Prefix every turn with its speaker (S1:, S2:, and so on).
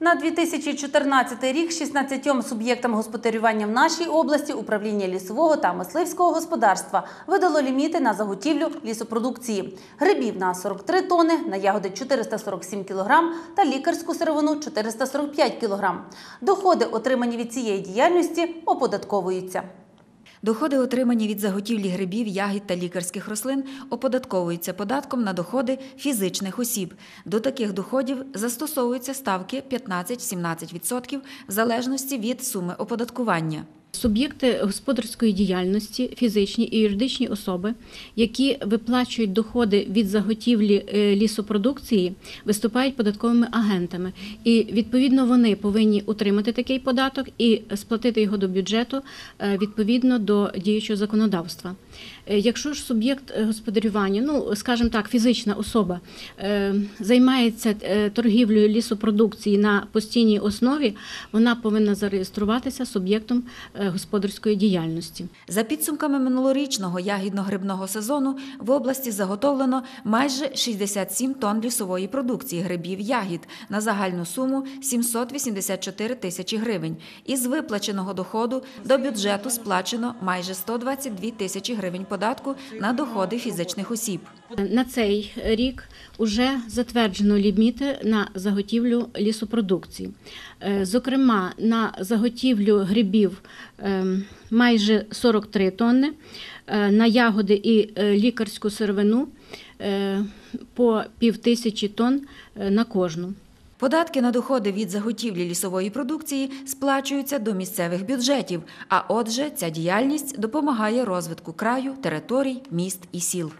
S1: На 2014 рік 16 суб'єктам господарювання в нашій області управління лісового та мисливського господарства видало ліміти на заготівлю лісопродукції. Грибів на 43 тони, на ягоди 447 кг та лікарську сировину 445 кг. Доходи, отримані від цієї діяльності, оподатковуються.
S2: Доходи, отримані від заготівлі грибів, ягід та лікарських рослин, оподатковуються податком на доходи фізичних осіб. До таких доходів застосовуються ставки 15-17% в залежності від суми оподаткування.
S3: Суб'єкти господарської діяльності, фізичні і юридичні особи, які виплачують доходи від заготівлі е, лісопродукції, виступають податковими агентами. І відповідно вони повинні утримати такий податок і сплатити його до бюджету е, відповідно до діючого законодавства. Е, Якщо ж суб'єкт господарювання, ну скажімо так, фізична особа займається торгівлею лісопродукції на постійній основі, вона повинна зареєструватися суб'єктом господарської діяльності.
S2: За підсумками минулорічного ягідно-грибного сезону в області заготовлено майже 67 тонн лісової продукції грибів ягід на загальну суму 784 тисячі гривень. Із виплаченого доходу до бюджету сплачено майже 122 тисячі гривень податку на доходи фізичних осіб.
S3: На цей рік вже затверджено ліміти на заготівлю лісопродукції. Е, Зокрема, на заготівлю грибів е, майже 43 тонни, е, на ягоди і е, лікарську сировину е, по півтисячі тонн е, на кожну.
S2: Податки на доходи від заготівлі лісової продукції сплачуються до місцевих бюджетів, а отже, ця діяльність допомагає розвитку краю, територій, міст і сіл.